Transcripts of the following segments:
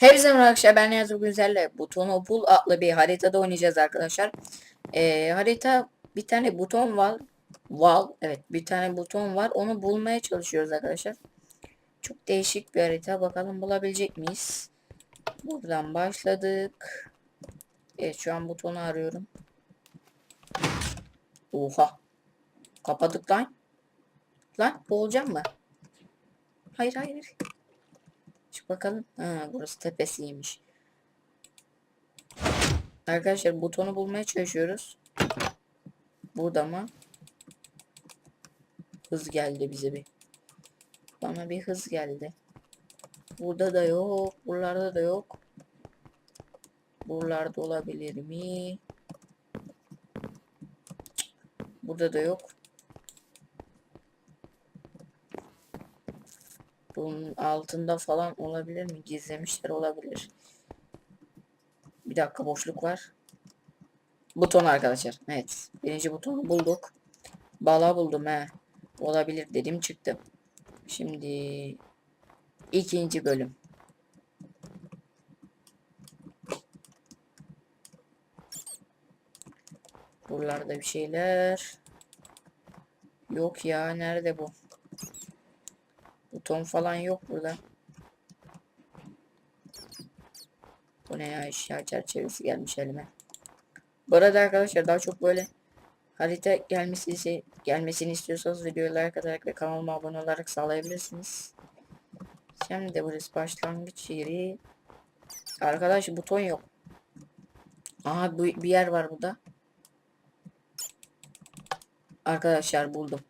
Hepinize merhaba arkadaşlar ben Nihat Güzel'le Butonu Bul adlı bir haritada oynayacağız arkadaşlar. Ee, harita bir tane buton var. Wall evet bir tane buton var onu bulmaya çalışıyoruz arkadaşlar. Çok değişik bir harita bakalım bulabilecek miyiz? Buradan başladık. Evet şu an butonu arıyorum. Oha. Kapadık lan. Lan boğulacağım mı? Hayır hayır. Bakalım. Ha, burası tepesiymiş. Arkadaşlar butonu bulmaya çalışıyoruz. Burada mı? Hız geldi bize bir. Bana bir hız geldi. Burada da yok. Buralarda da yok. Buralarda olabilir mi? Burada da yok. Bunun altında falan olabilir mi? Gizlemişler olabilir. Bir dakika boşluk var. Buton arkadaşlar. Evet. Birinci butonu bulduk. Bala buldum he. Olabilir dedim çıktı. Şimdi ikinci bölüm. Buralarda bir şeyler. Yok ya nerede bu? Buton falan yok burada. Bu ne ya eşya çerçevesi gelmiş elime. Bu arada arkadaşlar daha çok böyle harita gelmesi gelmesini istiyorsanız videoyu like atarak ve kanalıma abone olarak sağlayabilirsiniz. Şimdi burası başlangıç yeri. Arkadaş buton yok. Aha bu bir yer var burada. Arkadaşlar buldum.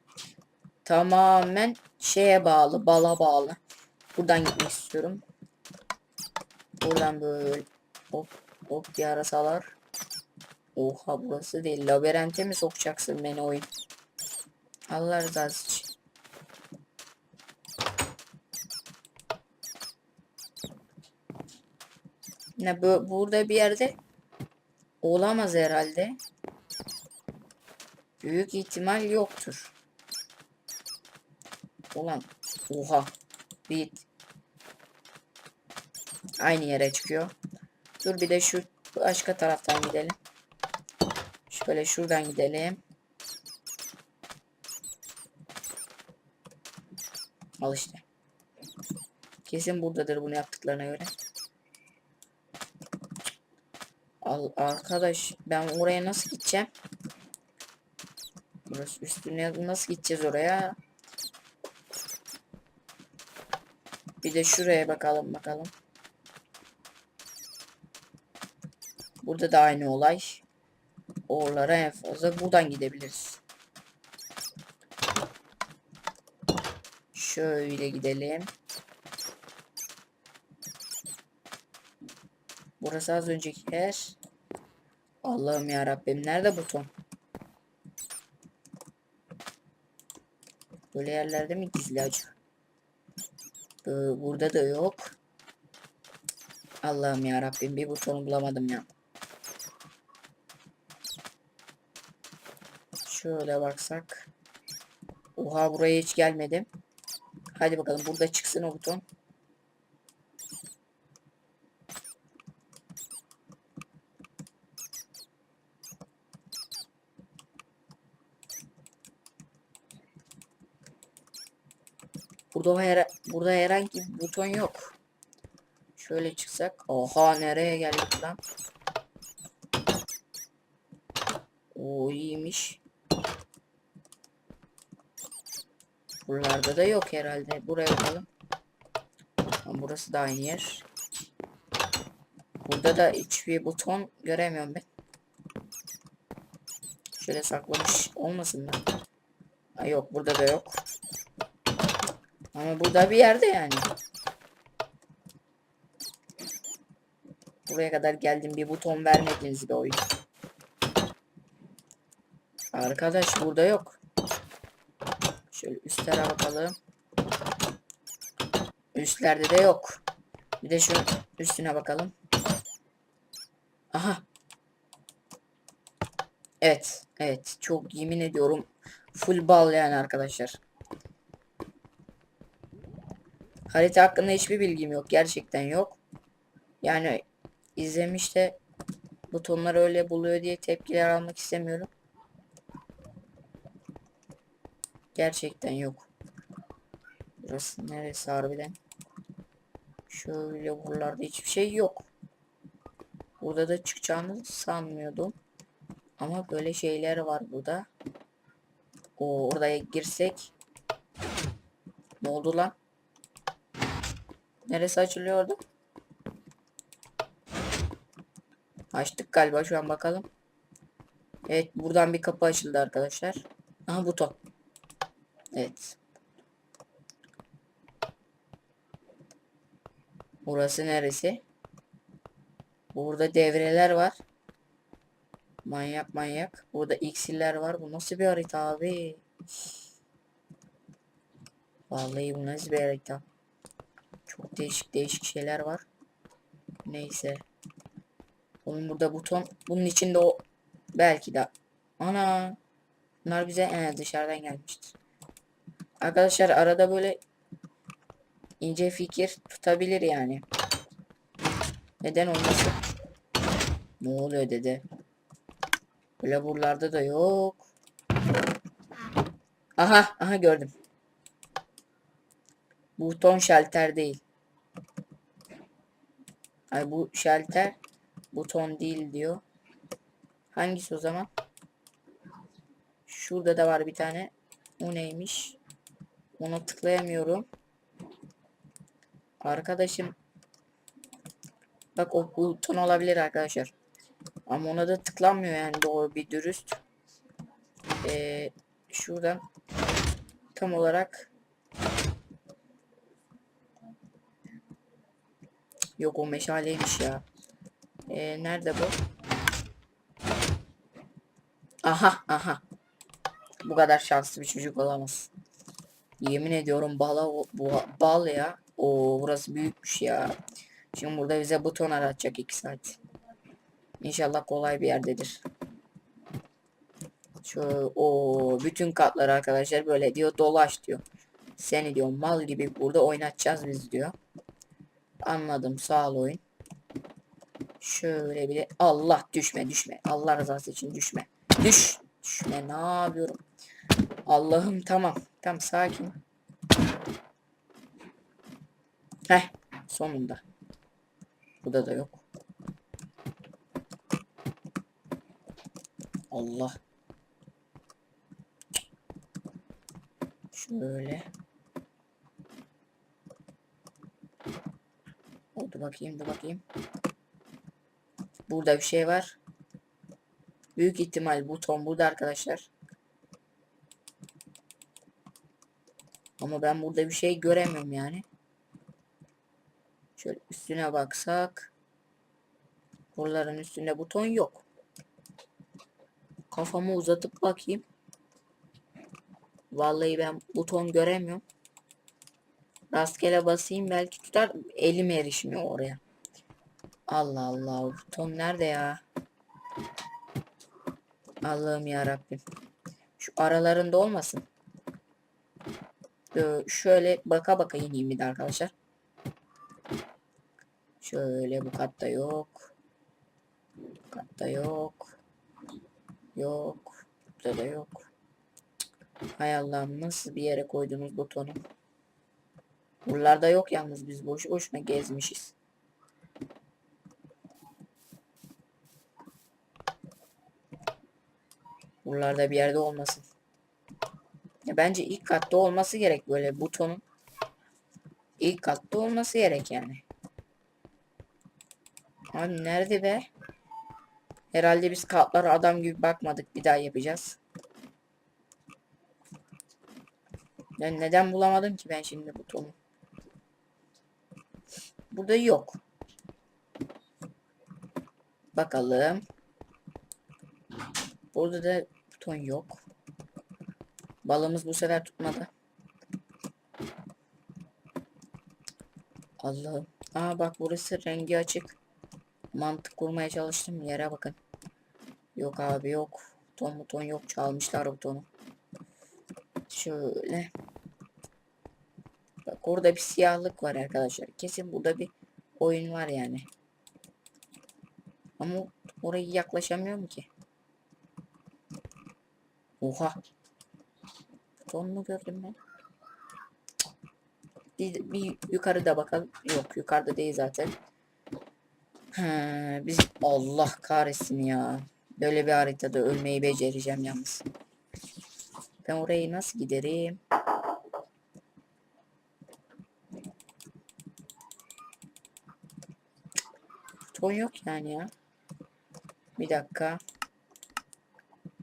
Tamamen şeye bağlı, bala bağlı. Buradan gitmek istiyorum. Buradan böyle hop hop bir arasalar. Oha burası değil. Labirente mi sokacaksın beni oyun? Allah rızası için. Ne bu burada bir yerde olamaz herhalde. Büyük ihtimal yoktur. Ulan oha. Bir aynı yere çıkıyor. Dur bir de şu başka taraftan gidelim. Şöyle şuradan gidelim. Al işte. Kesin buradadır bunu yaptıklarına göre. Al arkadaş ben oraya nasıl gideceğim? Burası üstüne nasıl gideceğiz oraya? Bir de şuraya bakalım bakalım. Burada da aynı olay. Oralara en fazla buradan gidebiliriz. Şöyle gidelim. Burası az önceki yer. Allah'ım ya Rabbim nerede buton? Böyle yerlerde mi gizli acaba? Ee, burada da yok. Allah'ım ya Rabbim bir butonu bulamadım ya. Şöyle baksak. Oha buraya hiç gelmedim. Hadi bakalım burada çıksın o buton. Burada her burada herhangi bir buton yok. Şöyle çıksak. Oha nereye geldik lan? O iyiymiş. Buralarda da yok herhalde. Buraya bakalım. Burası da aynı yer. Burada da hiçbir buton göremiyorum ben. Şöyle saklamış olmasın da. Ha, yok burada da yok. Ama burada bir yerde yani. Buraya kadar geldim bir buton vermediniz be oyun. Arkadaş burada yok. Şöyle üstlere bakalım. Üstlerde de yok. Bir de şu üstüne bakalım. Aha. Evet. Evet. Çok yemin ediyorum. Full bal yani arkadaşlar. Harita hakkında hiçbir bilgim yok. Gerçekten yok. Yani izlemiş de butonları öyle buluyor diye tepkiler almak istemiyorum. Gerçekten yok. Burası neresi harbiden? Şöyle buralarda hiçbir şey yok. Burada da çıkacağını sanmıyordum. Ama böyle şeyler var burada. O oraya girsek. Ne oldu lan? Neresi açılıyordu? Açtık galiba şu an bakalım. Evet buradan bir kapı açıldı arkadaşlar. Aha buton. Evet. Burası neresi? Burada devreler var. Manyak manyak. Burada iksirler var. Bu nasıl bir harita abi? Vallahi bu nasıl bir harita? Değişik değişik şeyler var. Neyse. Onun burada buton. Bunun içinde o belki de. Ana. Bunlar bize en dışarıdan gelmiştir. Arkadaşlar arada böyle ince fikir tutabilir yani. Neden olmasın? Ne oluyor dede? Böyle buralarda da yok. Aha, aha gördüm. Buton şalter değil. Ay bu şalter buton değil diyor. Hangisi o zaman? Şurada da var bir tane. O neymiş? Ona tıklayamıyorum. Arkadaşım Bak o buton olabilir arkadaşlar. Ama ona da tıklanmıyor yani doğru bir dürüst. Ee, şuradan tam olarak Yok o meşaleymiş ya. Ee, nerede bu? Aha aha. Bu kadar şanslı bir çocuk olamaz. Yemin ediyorum bala bu bal ya. O burası büyükmüş ya. Şimdi burada bize buton aratacak 2 saat. İnşallah kolay bir yerdedir. Şu o bütün katları arkadaşlar böyle diyor dolaş diyor. Seni diyor mal gibi burada oynatacağız biz diyor. Anladım sağ ol oyun. Şöyle bile Allah düşme düşme. Allah rızası için düşme. Düş. Düşme ne yapıyorum? Allah'ım tamam. Tam sakin. Heh sonunda. Burada da yok. Allah. Şöyle. Oldu bakayım dur bakayım. Burada bir şey var. Büyük ihtimal buton burada arkadaşlar. Ama ben burada bir şey göremiyorum yani. Şöyle üstüne baksak. Buraların üstünde buton yok. Kafamı uzatıp bakayım. Vallahi ben buton göremiyorum. Rastgele basayım belki tutar. Elim erişmiyor oraya. Allah Allah buton nerede ya? Allah'ım ya Rabbim. Şu aralarında olmasın. Ee, şöyle baka baka ineyim bir de arkadaşlar. Şöyle bu katta yok. Bu katta yok. Yok. Burada da yok. Hay Allah'ım nasıl bir yere koydunuz butonu? Buralarda yok yalnız biz boş boşuna gezmişiz. Buralarda bir yerde olmasın. Ya bence ilk katta olması gerek böyle butonun. İlk katta olması gerek yani. Abi nerede be? Herhalde biz katlara adam gibi bakmadık. Bir daha yapacağız. Ben neden bulamadım ki ben şimdi butonu? Burada yok. Bakalım. Burada da buton yok. Balımız bu sefer tutmadı. Allah'ım. Aa bak burası rengi açık. Mantık kurmaya çalıştım yere bakın. Yok abi yok. Ton buton yok çalmışlar butonu. Şöyle. Bak orada bir siyahlık var arkadaşlar. Kesin burada bir oyun var yani. Ama oraya yaklaşamıyorum ki. Oha. Buton mu gördüm ben? Bir, bir yukarıda bakalım. Yok yukarıda değil zaten. He, biz Allah kahretsin ya. Böyle bir haritada ölmeyi becereceğim yalnız. Ben orayı nasıl giderim? Ton yok yani ya. Bir dakika.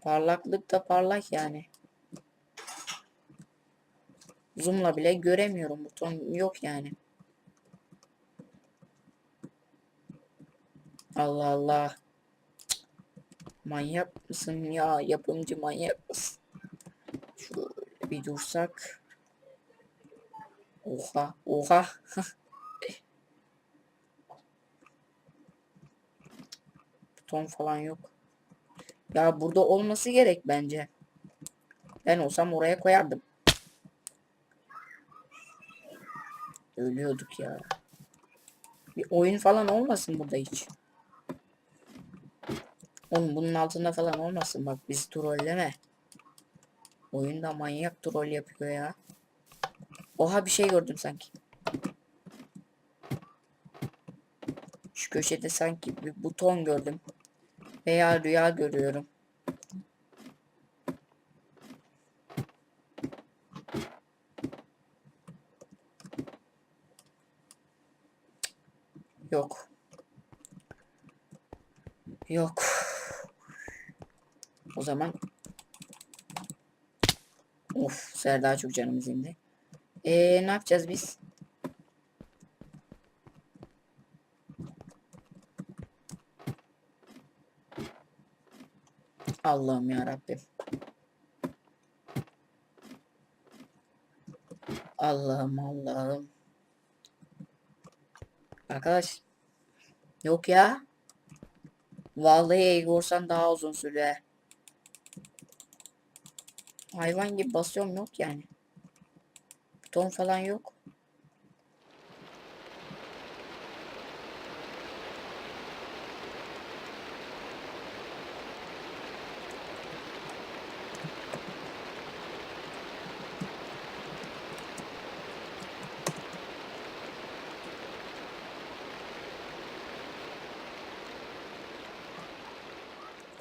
Parlaklık da parlak yani. Zoom'la bile göremiyorum. Buton yok yani. Allah Allah. Manyak mısın ya? Yapımcı manyak mısın? Şöyle bir dursak. Oha, oha. Buton falan yok. Ya burada olması gerek bence. Ben olsam oraya koyardım. Ölüyorduk ya. Bir oyun falan olmasın burada hiç. Oğlum bunun altında falan olmasın bak bizi trolleme. Oyunda manyak troll yapıyor ya. Oha bir şey gördüm sanki. Şu köşede sanki bir buton gördüm. Veya rüya görüyorum. Yok. Yok. O zaman Of, daha çok canımız indi. Ee, ne yapacağız biz? Allah'ım ya Rabbim. Allah'ım Allah'ım. Arkadaş. Yok ya. Vallahi Egorsan daha uzun süre. Hayvan gibi basıyorum yok yani. Buton falan yok.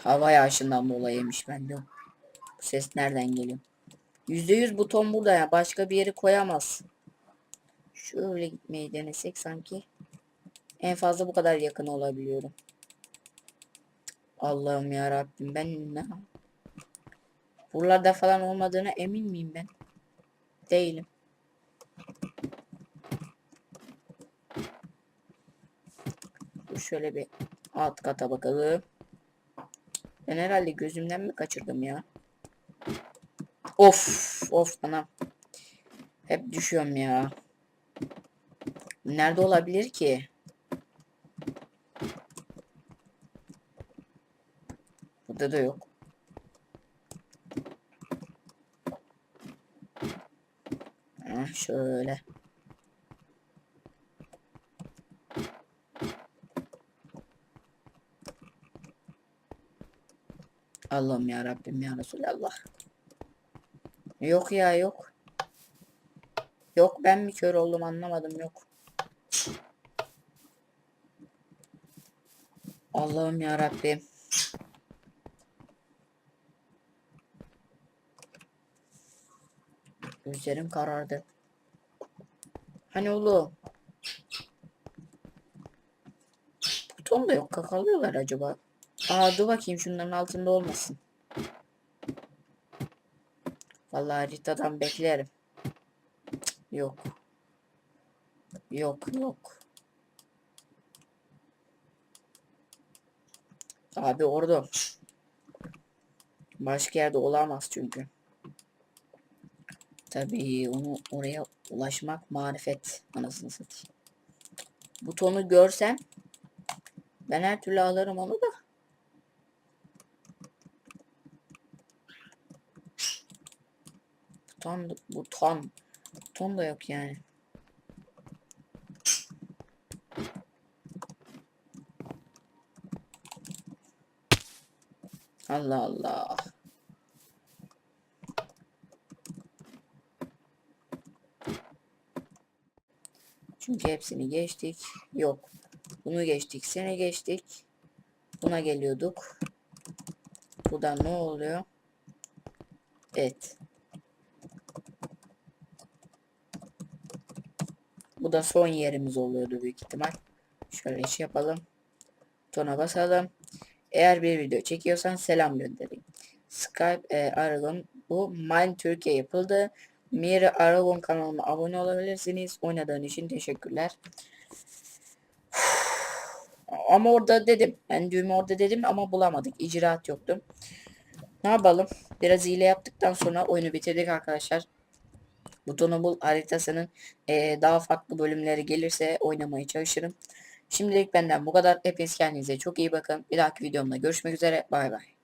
Hava yağışından dolayıymış bende. o. Bu ses nereden geliyor? %100 buton burada ya. Başka bir yere koyamaz. Şöyle gitmeyi denesek sanki. En fazla bu kadar yakın olabiliyorum. Allah'ım ya Rabbim ben ne? Buralarda falan olmadığına emin miyim ben? Değilim. Şöyle bir alt kata bakalım. Ben herhalde gözümden mi kaçırdım ya? Of of anam. Hep düşüyorum ya. Nerede olabilir ki? Burada da yok. Şöyle. Allah'ım ya Rabbim ya Resulallah. Yok ya yok. Yok ben mi kör oldum anlamadım yok. Allah'ım ya Rabbim. Gözlerim karardı. Hani oğlum? Buton da yok. Kakalıyorlar acaba. Aa dur bakayım şunların altında olmasın. Vallahi haritadan beklerim. Yok. Yok yok. Abi orada. Başka yerde olamaz çünkü. Tabii onu oraya ulaşmak marifet anasını satayım. Butonu görsem ben her türlü alırım onu da. Buton, buton. Buton da yok yani. Allah Allah. Çünkü hepsini geçtik. Yok. Bunu geçtik. Seni geçtik. Buna geliyorduk. Bu da ne oluyor? Evet. Bu da son yerimiz oluyordu büyük ihtimal. Şöyle iş yapalım. Tona basalım. Eğer bir video çekiyorsan selam göndereyim. Skype e, Aragon bu Mine Türkiye yapıldı. Miri Aragon kanalıma abone olabilirsiniz. Oynadığın için teşekkürler. Ama orada dedim. Ben düğümü orada dedim ama bulamadık. İcraat yoktu. Ne yapalım? Biraz hile yaptıktan sonra oyunu bitirdik arkadaşlar. Butonu bul haritasının eee, daha farklı bölümleri gelirse oynamaya çalışırım. Şimdilik benden bu kadar. Hepiniz kendinize çok iyi bakın. Bir dahaki videomda görüşmek üzere. Bay bay.